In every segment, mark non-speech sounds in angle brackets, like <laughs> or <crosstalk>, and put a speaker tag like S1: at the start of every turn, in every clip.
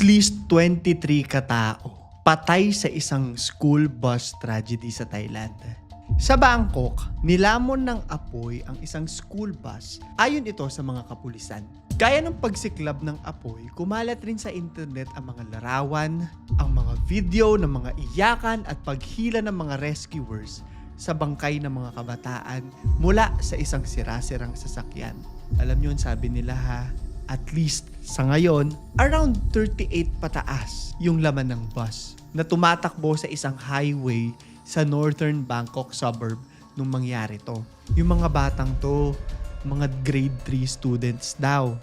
S1: Least 23 katao patay sa isang school bus tragedy sa Thailand. Sa Bangkok, nilamon ng apoy ang isang school bus ayon ito sa mga kapulisan. Gaya ng pagsiklab ng apoy, kumalat rin sa internet ang mga larawan, ang mga video ng mga iyakan at paghila ng mga rescuers sa bangkay ng mga kabataan mula sa isang sirasirang sasakyan. Alam niyo, sabi nila ha, at least sa ngayon, around 38 pataas yung laman ng bus na tumatakbo sa isang highway sa northern Bangkok suburb nung mangyari to. Yung mga batang to, mga grade 3 students daw.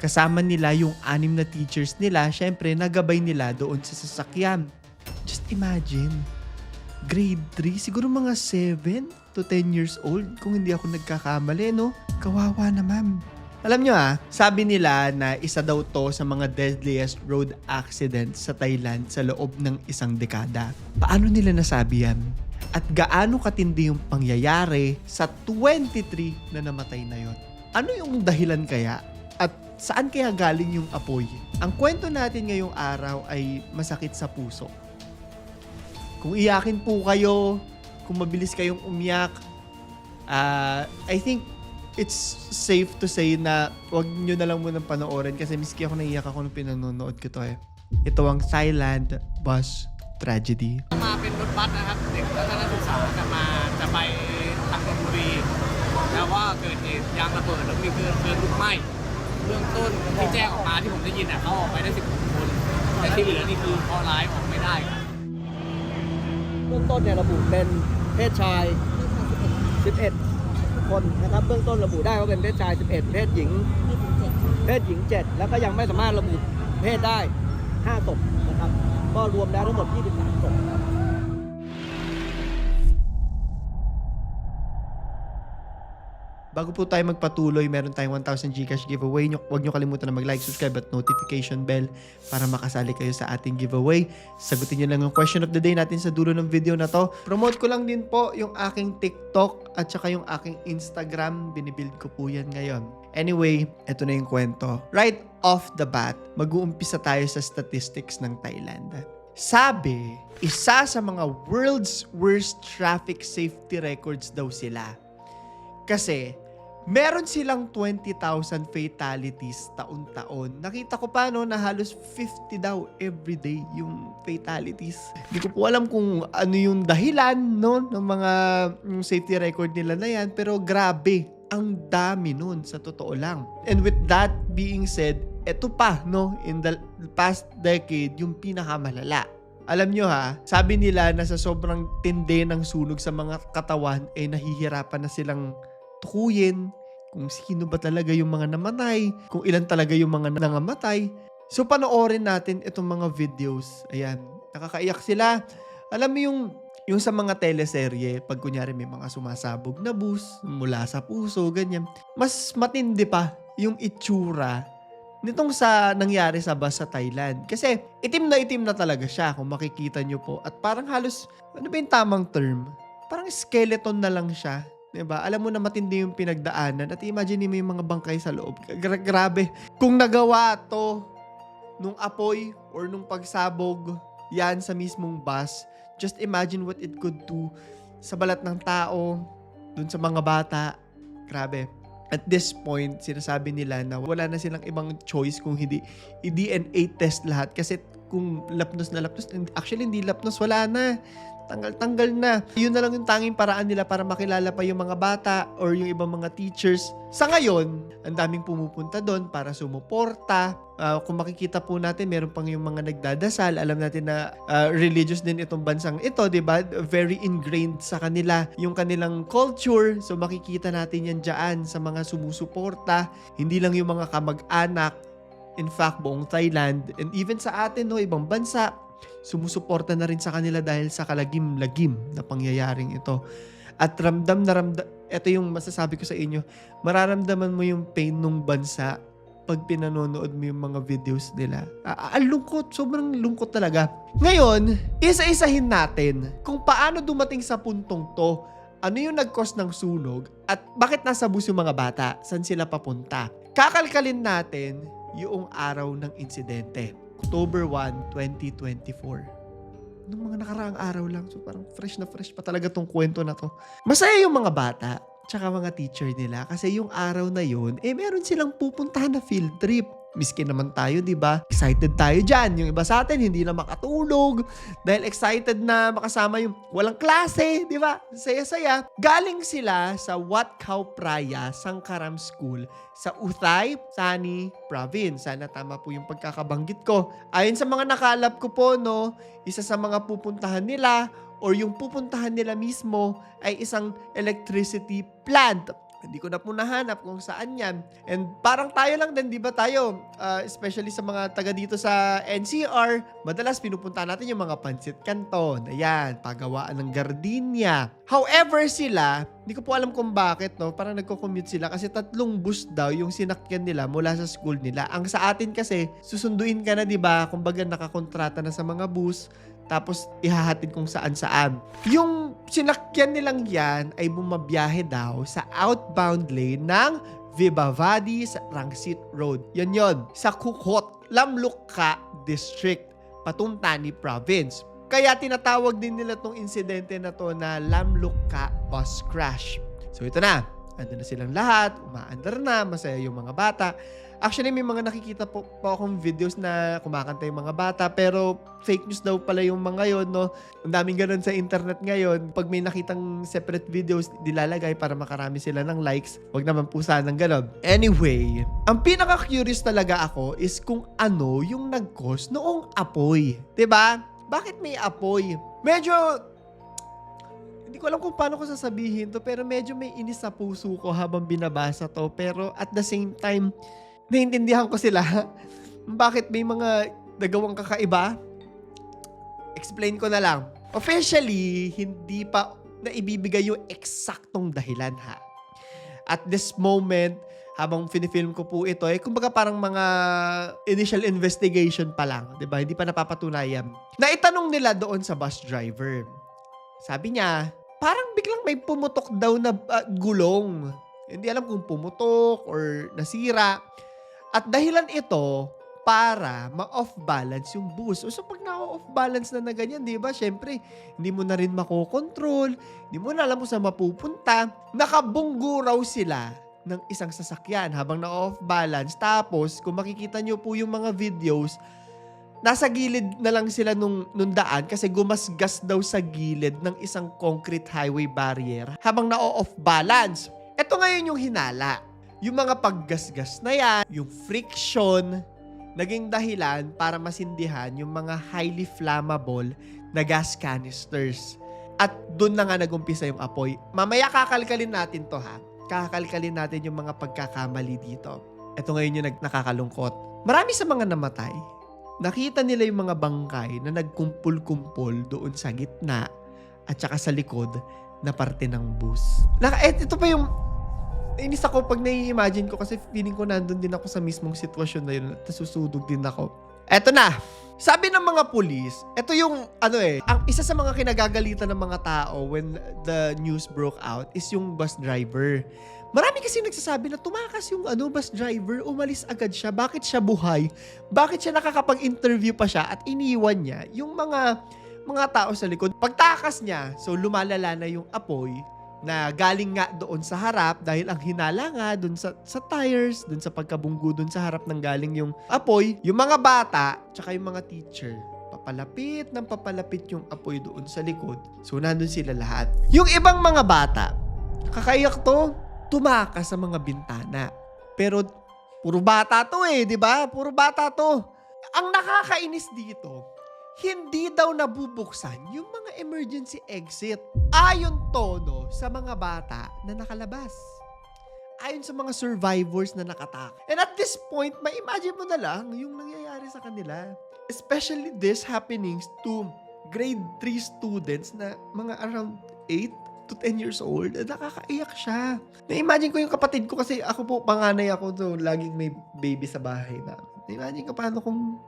S1: Kasama nila yung anim na teachers nila, syempre nagabay nila doon sa sasakyan. Just imagine, grade 3, siguro mga 7 to 10 years old kung hindi ako nagkakamali, no? Kawawa naman. Alam nyo ah, sabi nila na isa daw to sa mga deadliest road accidents sa Thailand sa loob ng isang dekada. Paano nila nasabi yan? At gaano katindi yung pangyayari sa 23 na namatay na yon? Ano yung dahilan kaya? At saan kaya galing yung apoy? Ang kwento natin ngayong araw ay masakit sa puso. Kung iyakin po kayo, kung mabilis kayong umiyak, ah, I think it's safe to say na wag nyo na lang munang panoorin kasi miski ako naiyak ako nung pinanonood ko to eh. Ito ang Thailand bus tragedy.
S2: มาเป็นรถบัสนะครับ เด็กทัศนศึกษาจะมาจะไปทางนนทบุรีแล้วว่าเกิดเหตุยางระเบิดแล้วมีเกิดเพลิงลุกไหม้เบื้องต้นที่แจ้งออกมาที่ผมได้ยินอะเขาออกไปได้สิบคนแต่ที่เหลือนี่คือเคราะห์ร้ายออกไม่ได้ครับ
S3: เบื้องต้นเนี่ยระบุเป็นเพศชาย 11 คนนะครับเบื้องต้นระบุได้ว่าเป็นเพศชาย 11 เพศหญิง เพศหญิง 7 แล้วก็ยังไม่สามารถระบุเพศได้ 5 ศพนะครับ ก็รวมแล้วทั้งหมด 23 ศพ
S1: Bago po tayo magpatuloy, meron tayong 1,000 Gcash giveaway. Huwag nyo kalimutan na mag-like, subscribe at notification bell para makasali kayo sa ating giveaway. Sagutin nyo lang yung question of the day natin sa dulo ng video na to. Promote ko lang din po yung aking TikTok at saka yung aking Instagram. Binibuild ko po yan ngayon. Anyway, eto na yung kwento. Right off the bat, mag-uumpisa tayo sa statistics ng Thailand. Sabi, isa sa mga world's worst traffic safety records daw sila. Kasi, meron silang 20,000 fatalities taon-taon. Nakita ko pa no, na halos 50 daw everyday yung fatalities. Hindi ko po alam kung ano yung dahilan no, ng mga yung safety record nila na yan. Pero grabe, ang dami nun sa totoo lang. And with that being said, eto pa, no, in the past decade, yung pinakamalala. Alam nyo ha, sabi nila na sa sobrang tindi ng sunog sa mga katawan, eh nahihirapan na silang tukuyin kung sino ba talaga yung mga namatay, kung ilan talaga yung mga nangamatay. So panoorin natin itong mga videos. Ayan, nakakaiyak sila. Alam mo yung yung sa mga teleserye, pag kunyari may mga sumasabog na bus mula sa puso, ganyan. Mas matindi pa yung itsura nitong sa nangyari sa bus sa Thailand. Kasi itim na itim na talaga siya kung makikita nyo po. At parang halos, ano ba yung tamang term? Parang skeleton na lang siya. 'Di ba? Alam mo na matindi yung pinagdaanan at imagine mo yung mga bangkay sa loob. Gra- grabe. Kung nagawa to nung apoy or nung pagsabog yan sa mismong bus, just imagine what it could do sa balat ng tao, dun sa mga bata. Grabe. At this point, sinasabi nila na wala na silang ibang choice kung hindi i-DNA test lahat kasi kung lapnos na lapnos, actually hindi lapnos, wala na tanggal-tanggal na. Yun na lang yung tanging paraan nila para makilala pa yung mga bata or yung ibang mga teachers. Sa ngayon, ang daming pumupunta doon para sumuporta. Ah, kung makikita po natin, meron pang yung mga nagdadasal. Alam natin na ah, religious din itong bansang ito, di ba? Very ingrained sa kanila yung kanilang culture. So makikita natin yan dyan sa mga sumusuporta. Hindi lang yung mga kamag-anak. In fact, buong Thailand and even sa atin, no, ibang bansa, sumusuporta na rin sa kanila dahil sa kalagim-lagim na pangyayaring ito. At ramdam na ramdam, ito yung masasabi ko sa inyo, mararamdaman mo yung pain ng bansa pag pinanonood mo yung mga videos nila. Ang lungkot, sobrang lungkot talaga. Ngayon, isa-isahin natin kung paano dumating sa puntong to, ano yung nag-cause ng sunog, at bakit nasa bus yung mga bata, saan sila papunta. Kakalkalin natin yung araw ng insidente. October 1, 2024. Nung mga nakaraang araw lang. So parang fresh na fresh pa talaga tong kwento na to. Masaya yung mga bata tsaka mga teacher nila kasi yung araw na yun, eh meron silang pupuntahan na field trip. Miski naman tayo, di ba? Excited tayo dyan. Yung iba sa atin, hindi na makatulog. Dahil excited na makasama yung walang klase, di ba? Saya-saya. Galing sila sa Wat Khao Praya, Sangkaram School sa Utay, Sani Province. Sana tama po yung pagkakabanggit ko. Ayon sa mga nakalap ko po, no, isa sa mga pupuntahan nila or yung pupuntahan nila mismo ay isang electricity plant. Hindi ko na po nahanap kung saan yan. And parang tayo lang din, di ba tayo? Uh, especially sa mga taga dito sa NCR, madalas pinupunta natin yung mga pansit canton. Ayan, pagawaan ng gardenia. However sila, hindi ko po alam kung bakit, no? Parang nagko-commute sila kasi tatlong bus daw yung sinakyan nila mula sa school nila. Ang sa atin kasi, susunduin ka na, di ba? Kumbaga nakakontrata na sa mga bus tapos ihahatid kung saan saan. Yung sinakyan nilang yan ay bumabiyahe daw sa outbound lane ng Vivavadi sa Rangsit Road. Yan yon sa Kukot, Lamlukka District, Patuntani Province. Kaya tinatawag din nila tong insidente na to na Lamlukka Bus Crash. So ito na, ando na silang lahat, umaandar na, masaya yung mga bata. Actually, may mga nakikita po, po akong videos na kumakanta yung mga bata, pero fake news daw pala yung mga yon, no? Ang daming ganun sa internet ngayon. Pag may nakitang separate videos, dilalagay para makarami sila ng likes. Huwag naman po sanang ganun. Anyway, ang pinaka-curious talaga ako is kung ano yung nag-cause noong apoy. ba? Bakit may apoy? Medyo hindi ko alam kung paano ko sasabihin to pero medyo may inis sa puso ko habang binabasa to pero at the same time naiintindihan ko sila. Bakit may mga nagawang kakaiba? Explain ko na lang. Officially, hindi pa na ibibigay yung eksaktong dahilan ha. At this moment, habang finifilm ko po ito, eh, kumbaga parang mga initial investigation pa lang, di ba? Hindi pa napapatunayan. Naitanong nila doon sa bus driver. Sabi niya, parang biglang may pumutok daw na ah, gulong. Hindi alam kung pumutok or nasira. At dahilan ito para ma-off balance yung bus. So pag na-off balance na na ganyan, di ba? Syempre, hindi mo na rin makokontrol, hindi mo na alam kung saan mapupunta. Nakabunggo raw sila ng isang sasakyan habang na-off balance. Tapos, kung makikita nyo po yung mga videos, nasa gilid na lang sila nung, nung daan kasi gumasgas daw sa gilid ng isang concrete highway barrier habang na-off balance. Ito ngayon yung hinala. Yung mga paggasgas na yan, yung friction, naging dahilan para masindihan yung mga highly flammable na gas canisters. At doon na nga nagumpisa yung apoy. Mamaya kakalkalin natin to ha. Kakalkalin natin yung mga pagkakamali dito. Ito ngayon yung nakakalungkot. Marami sa mga namatay, nakita nila yung mga bangkay na nagkumpul-kumpul doon sa gitna at saka sa likod na parte ng bus. Naka, et, ito pa yung Inis ako pag nai-imagine ko kasi feeling ko nandun din ako sa mismong sitwasyon na yun at nasusudog din ako. Eto na. Sabi ng mga pulis, ito yung ano eh, ang isa sa mga kinagagalitan ng mga tao when the news broke out is yung bus driver. Marami kasi nagsasabi na tumakas yung ano bus driver, umalis agad siya. Bakit siya buhay? Bakit siya nakakapag-interview pa siya at iniwan niya yung mga mga tao sa likod. Pagtakas niya, so lumalala na yung apoy na galing nga doon sa harap dahil ang hinala nga doon sa, sa tires, doon sa pagkabunggo doon sa harap ng galing yung apoy, yung mga bata, tsaka yung mga teacher, papalapit ng papalapit yung apoy doon sa likod. So, nandun sila lahat. Yung ibang mga bata, kakaiyak to, tumakas sa mga bintana. Pero, puro bata to eh, di ba? Puro bata to. Ang nakakainis dito, hindi daw nabubuksan yung mga emergency exit. Ayon tono sa mga bata na nakalabas. Ayon sa mga survivors na nakatak. And at this point, may imagine mo na lang yung nangyayari sa kanila. Especially this happenings to grade 3 students na mga around 8 to 10 years old. Eh, nakakaiyak siya. Na-imagine ko yung kapatid ko kasi ako po, panganay ako so laging may baby sa bahay na. Na-imagine ko paano kung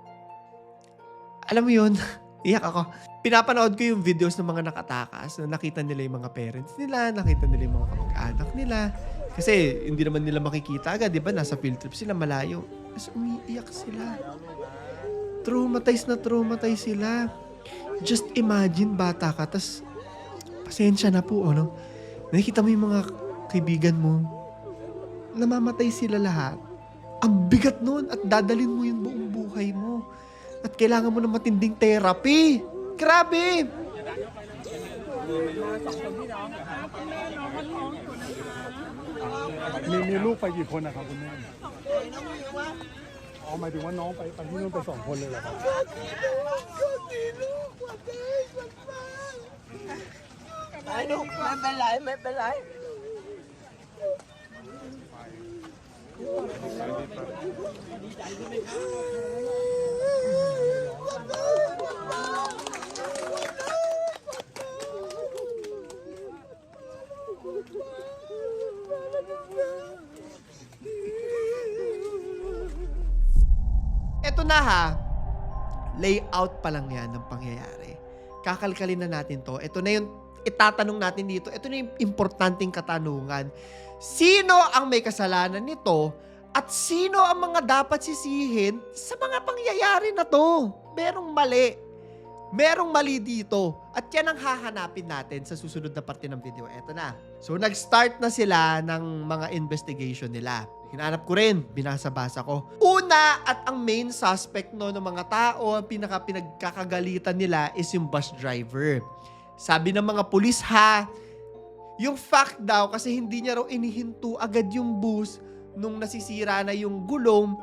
S1: alam mo yun, <laughs> iyak ako. Pinapanood ko yung videos ng mga nakatakas na nakita nila yung mga parents nila, nakita nila yung mga kamag-anak nila. Kasi hindi naman nila makikita agad, di ba? Nasa field trip sila, malayo. Tapos umiiyak sila. Traumatized na traumatized sila. Just imagine, bata ka, tas pasensya na po, ano? Nakikita mo yung mga kaibigan mo, namamatay sila lahat. Ang bigat nun at dadalin mo yung buong buhay mo. At kailangan mo ng matinding therapy. Grabe!
S4: มีมีลูกไปกี่คนนะครับคุณแม่อ๋อหมายถึงว่าน้องไปไปที่นู่นไปสองคนเลยเหรอครับ
S3: ไม่ลูกไม่เป็นไรไม่เป็นไร
S1: Eto na ha, layout pa lang yan ng pangyayari. Kakalkalin na natin to. Ito na yung itatanong natin dito. Ito na yung importanteng katanungan. Sino ang may kasalanan nito at sino ang mga dapat sisihin sa mga pangyayari na to? Merong mali. Merong mali dito. At yan ang hahanapin natin sa susunod na parte ng video. Eto na. So, nag-start na sila ng mga investigation nila. Hinanap ko rin, binasa-basa ko. Una at ang main suspect no ng mga tao, ang pinaka pinagkakagalitan nila is yung bus driver. Sabi ng mga pulis ha, yung fact daw kasi hindi niya raw inihinto agad yung bus nung nasisira na yung gulong,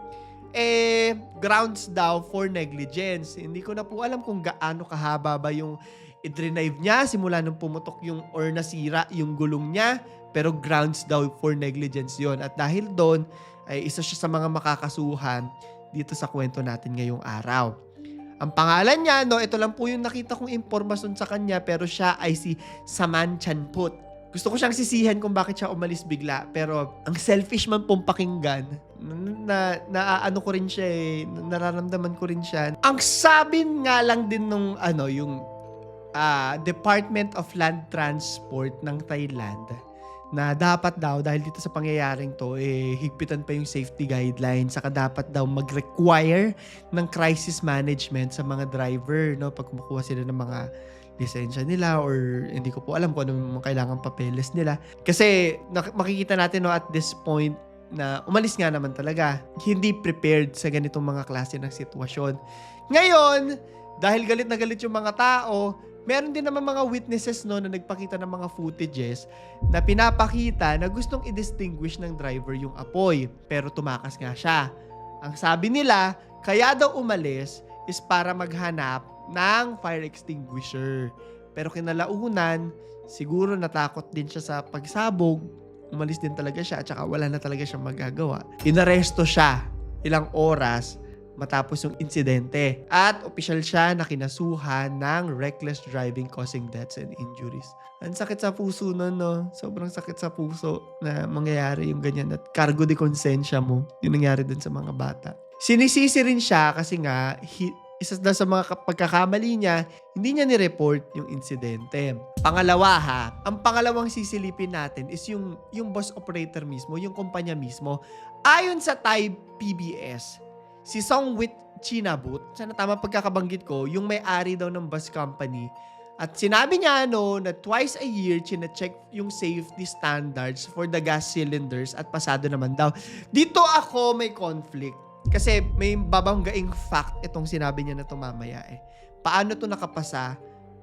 S1: eh, grounds daw for negligence. Hindi ko na po alam kung gaano kahaba ba yung i-drive niya simula nung pumutok yung or nasira yung gulong niya. Pero grounds daw for negligence yon At dahil doon, ay isa siya sa mga makakasuhan dito sa kwento natin ngayong araw. Ang pangalan niya, no, ito lang po yung nakita kong impormasyon sa kanya, pero siya ay si Saman Chanput. Gusto ko siyang sisihan kung bakit siya umalis bigla, pero ang selfish man pong pakinggan, na, na ano ko rin siya eh, nararamdaman ko rin siya. Ang sabi nga lang din nung ano, yung ah, Department of Land Transport ng Thailand, na dapat daw dahil dito sa pangyayaring to eh higpitan pa yung safety guidelines. Saka dapat daw mag-require ng crisis management sa mga driver no? Pag kumukuha sila ng mga lisensya nila or hindi ko po alam kung ano mga kailangan papeles nila. Kasi makikita natin no at this point na umalis nga naman talaga. Hindi prepared sa ganitong mga klase ng sitwasyon. Ngayon dahil galit na galit yung mga tao meron din naman mga witnesses no na nagpakita ng mga footages na pinapakita na gustong i-distinguish ng driver yung apoy pero tumakas nga siya. Ang sabi nila, kaya daw umalis is para maghanap ng fire extinguisher. Pero kinalaunan, siguro natakot din siya sa pagsabog, umalis din talaga siya at saka wala na talaga siyang magagawa. Inaresto siya ilang oras matapos yung insidente. At opisyal siya na kinasuhan ng reckless driving causing deaths and injuries. Ang sakit sa puso nun, no? Sobrang sakit sa puso na mangyayari yung ganyan at cargo de konsensya mo yung nangyari dun sa mga bata. Sinisisi rin siya kasi nga, hi- isa na sa mga pagkakamali niya, hindi niya ni-report yung insidente. Pangalawa ha, ang pangalawang sisilipin natin is yung, yung bus operator mismo, yung kumpanya mismo. Ayon sa Thai PBS, si Songwit Chinabut, sana tama pagkakabanggit ko, yung may-ari daw ng bus company. At sinabi niya no, na twice a year chine-check yung safety standards for the gas cylinders at pasado naman daw. Dito ako may conflict. Kasi may babanggaing fact itong sinabi niya na to mamaya eh. Paano to nakapasa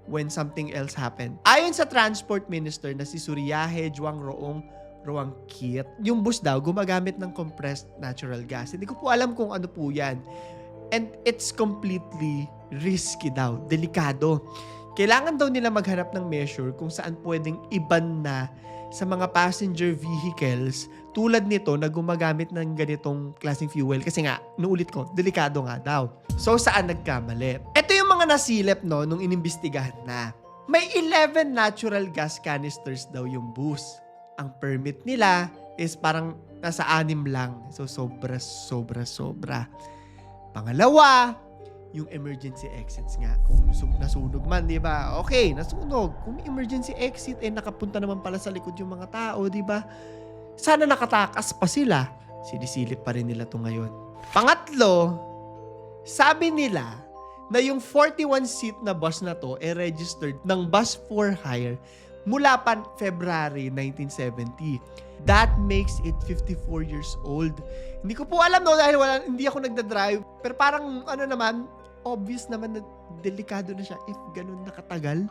S1: when something else happened? Ayon sa transport minister na si Suriyahe Juang Roong Roang Kit, yung bus daw gumagamit ng compressed natural gas. Hindi ko po alam kung ano po yan. And it's completely risky daw, delikado. Kailangan daw nila maghanap ng measure kung saan pwedeng iban na sa mga passenger vehicles tulad nito na gumagamit ng ganitong klaseng fuel. Kasi nga, nuulit ko, delikado nga daw. So, saan nagkamali? Ito yung mga nasilip no, nung inimbestigahan na. May 11 natural gas canisters daw yung bus. Ang permit nila is parang nasa anim lang. So, sobra, sobra, sobra. Pangalawa, yung emergency exits nga. Kung su- nasunog man, di ba? Okay, nasunog. Kung emergency exit, eh nakapunta naman pala sa likod yung mga tao, di ba? Sana nakatakas pa sila. Sinisilip pa rin nila to ngayon. Pangatlo, sabi nila na yung 41 seat na bus na to e registered ng bus for hire mula pa February 1970. That makes it 54 years old. Hindi ko po alam no dahil wala, hindi ako nagda-drive. Pero parang ano naman, obvious naman na delikado na siya if ganun nakatagal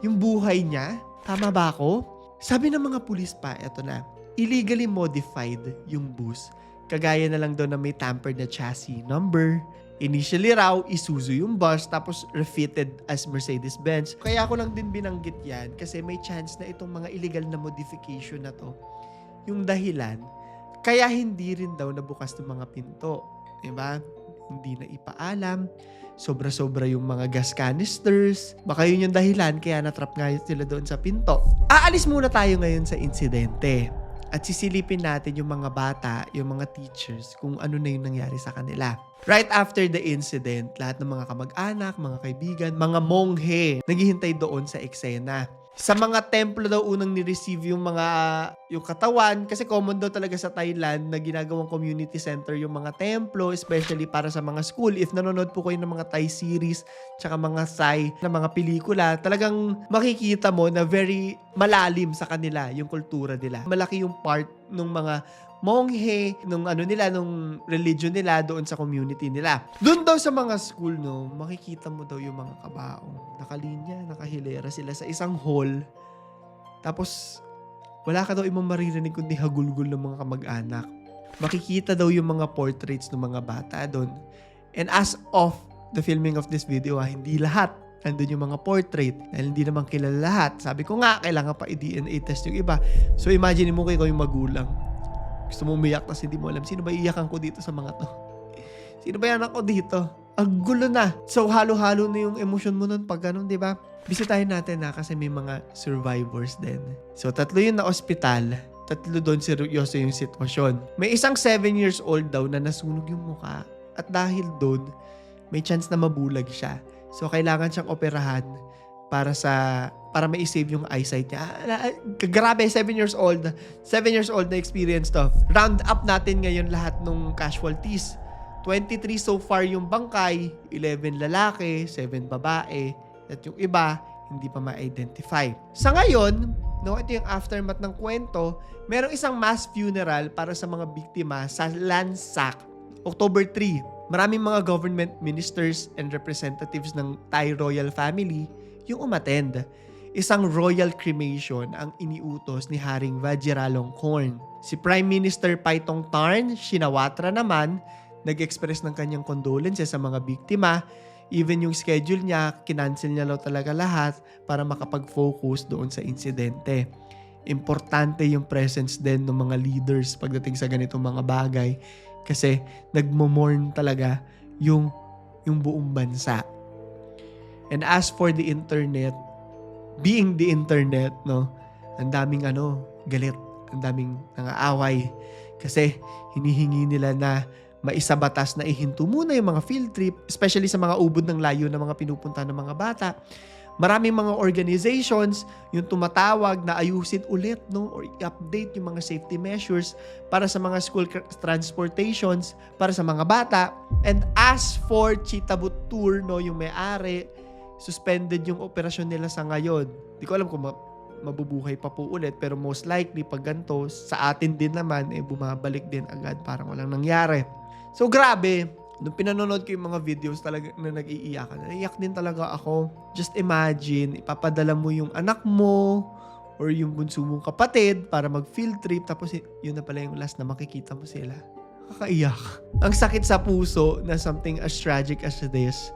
S1: yung buhay niya. Tama ba ako? Sabi ng mga pulis pa, eto na, illegally modified yung bus. Kagaya na lang daw na may tampered na chassis number. Initially raw, Isuzu yung bus, tapos refitted as Mercedes-Benz. Kaya ako lang din binanggit yan kasi may chance na itong mga illegal na modification na to, yung dahilan, kaya hindi rin daw nabukas ng mga pinto. Diba? Hindi na ipaalam. Sobra-sobra yung mga gas canisters. Baka yun yung dahilan kaya natrap nga sila doon sa pinto. Aalis muna tayo ngayon sa insidente. At sisilipin natin yung mga bata, yung mga teachers, kung ano na yung nangyari sa kanila. Right after the incident, lahat ng mga kamag-anak, mga kaibigan, mga monghe, naghihintay doon sa eksena. Sa mga templo daw unang ni-receive yung mga yung katawan kasi common daw talaga sa Thailand na ginagawang community center yung mga templo especially para sa mga school. If nanonood po kayo ng mga Thai series tsaka mga Thai na mga pelikula, talagang makikita mo na very malalim sa kanila yung kultura nila. Malaki yung part ng mga monghe, nung ano nila, nung religion nila doon sa community nila. Doon daw sa mga school, no, makikita mo daw yung mga kabaong. Nakalinya, nakahilera sila sa isang hall. Tapos, wala ka daw imong maririnig kundi hagulgul ng mga kamag-anak. Makikita daw yung mga portraits ng mga bata doon. And as of the filming of this video, ah, hindi lahat andun yung mga portrait dahil hindi naman kilala lahat. Sabi ko nga, kailangan pa i-DNA test yung iba. So imagine mo kayo yung magulang. Gusto mo umiyak tapos hindi mo alam sino ba iiyakan ko dito sa mga to. <laughs> Sino ba yan ako dito? Ang gulo na. So halo-halo na yung emosyon mo nun pag ganun, di ba? Bisitahin natin na kasi may mga survivors din. So tatlo yun na ospital. Tatlo doon seryoso yung sitwasyon. May isang 7 years old daw na nasunog yung muka. At dahil doon, may chance na mabulag siya. So kailangan siyang operahan para sa para ma-save yung eyesight niya. Ah, ah, Grabe, 7 years old. 7 years old na experience to. Round up natin ngayon lahat ng casualties. 23 so far yung bangkay, 11 lalaki, 7 babae, at yung iba, hindi pa ma-identify. Sa ngayon, no, ito yung aftermath ng kwento, merong isang mass funeral para sa mga biktima sa Lansak, October 3. Maraming mga government ministers and representatives ng Thai royal family yung umattend. Isang royal cremation ang iniutos ni Haring Vajiralongkorn. Si Prime Minister Paitong Tarn Shinawatra naman nag-express ng kanyang condolences sa mga biktima. Even yung schedule niya, kinancel niya lang talaga lahat para makapag-focus doon sa insidente. Importante yung presence din ng mga leaders pagdating sa ganitong mga bagay kasi nagmo-mourn talaga yung yung buong bansa. And as for the internet, being the internet, no, ang daming ano, galit, ang daming nangaaway kasi hinihingi nila na maisabatas na ihinto muna yung mga field trip, especially sa mga ubod ng layo na mga pinupunta ng mga bata. Maraming mga organizations yung tumatawag na ayusin ulit no or i-update yung mga safety measures para sa mga school transportations para sa mga bata. And as for Chitabut Tour no yung may-ari suspended yung operasyon nila sa ngayon. Di ko alam kung ma- mabubuhay pa po ulit pero most likely pag ganito sa atin din naman eh bumabalik din agad parang walang nangyari. So grabe, nung pinanonood ko yung mga videos talaga na nag-iiyakan, naiyak din talaga ako. Just imagine, ipapadala mo yung anak mo or yung bunso mong kapatid para mag-field trip tapos yun na pala yung last na makikita mo sila. Kakaiyak. Ang sakit sa puso na something as tragic as this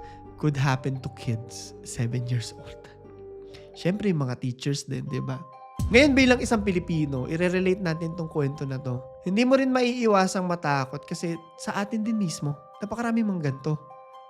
S1: could happen to kids 7 years old. Siyempre, yung mga teachers din, di ba? Ngayon bilang isang Pilipino, i-relate natin tong kwento na to. Hindi mo rin maiiwasang matakot kasi sa atin din mismo, napakarami mga ganito.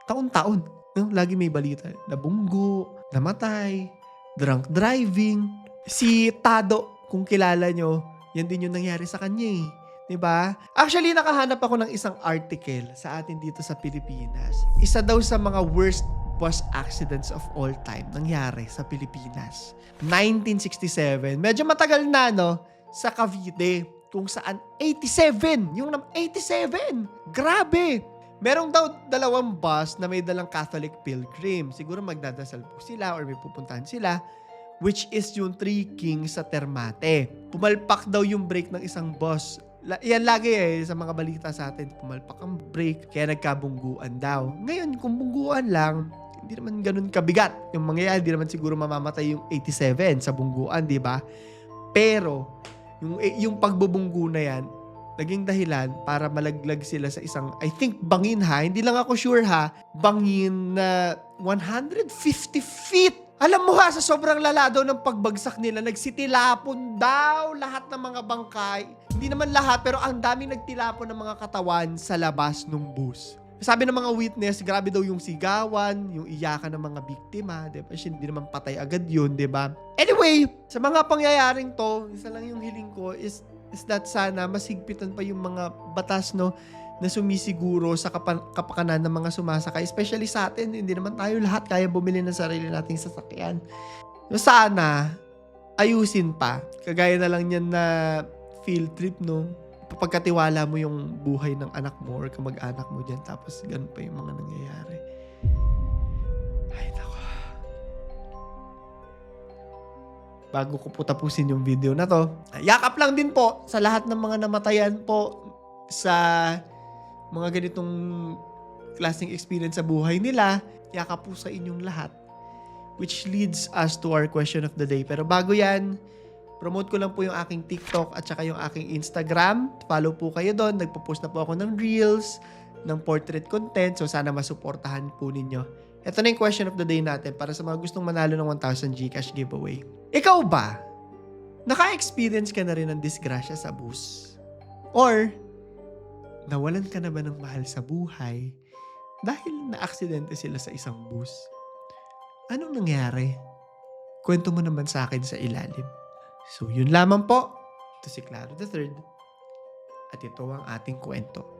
S1: Taon-taon. No? Lagi may balita. Nabunggo, namatay, drunk driving. Si Tado, kung kilala nyo, yan din yung nangyari sa kanya eh. 'Di ba? Actually, nakahanap ako ng isang article sa atin dito sa Pilipinas. Isa daw sa mga worst bus accidents of all time nangyari sa Pilipinas. 1967. Medyo matagal na, no? Sa Cavite. kung saan 87, yung nam- 87, grabe. Merong daw dalawang bus na may dalang Catholic pilgrim. Siguro magdadasal po sila or may pupuntahan sila which is yung Three Kings sa Termate. Pumalpak daw yung brake ng isang bus. Yan lagi eh, sa mga balita sa atin. Pumalpak ang brake, kaya nagkabungguan daw. Ngayon, kung bungguan lang, hindi naman ganun kabigat. Yung mangyayari, hindi naman siguro mamamatay yung 87 sa bungguan, di ba? Pero, yung, eh, yung pagbubunggu na yan, naging dahilan para malaglag sila sa isang, I think, bangin ha. Hindi lang ako sure ha. Bangin na 150 feet. Alam mo ha, sa sobrang lala daw ng pagbagsak nila, nagsitilapon daw lahat ng mga bangkay. Hindi naman lahat, pero ang daming nagtilapon ng mga katawan sa labas ng bus. Sabi ng mga witness, grabe daw yung sigawan, yung iyakan ng mga biktima, di ba? Hindi naman patay agad yun, di ba? Anyway, sa mga pangyayaring to, isa lang yung hiling ko is, is that sana masigpitan pa yung mga batas, no? na sumisiguro sa kapan- kapakanan ng mga sumasakay. Especially sa atin, hindi naman tayo lahat kaya bumili ng sarili nating sasakyan. So, sana, ayusin pa. Kagaya na lang yan na field trip, no? Pagkatiwala mo yung buhay ng anak mo or kamag-anak mo dyan, tapos ganun pa yung mga nangyayari. Ay, nako. Bago ko po tapusin yung video na to, yakap lang din po sa lahat ng mga namatayan po sa mga ganitong klaseng experience sa buhay nila, yakap po sa inyong lahat. Which leads us to our question of the day. Pero bago yan, promote ko lang po yung aking TikTok at saka yung aking Instagram. Follow po kayo doon. Nagpo-post na po ako ng reels, ng portrait content. So sana masuportahan po ninyo. Ito na yung question of the day natin para sa mga gustong manalo ng 1,000 Gcash giveaway. Ikaw ba? Naka-experience ka na rin ng disgrasya sa bus? Or, nawalan ka na ba ng mahal sa buhay dahil na-aksidente sila sa isang bus? Anong nangyari? Kwento mo naman sa akin sa ilalim. So, yun lamang po. Ito si Claro the Third. At ito ang ating kwento.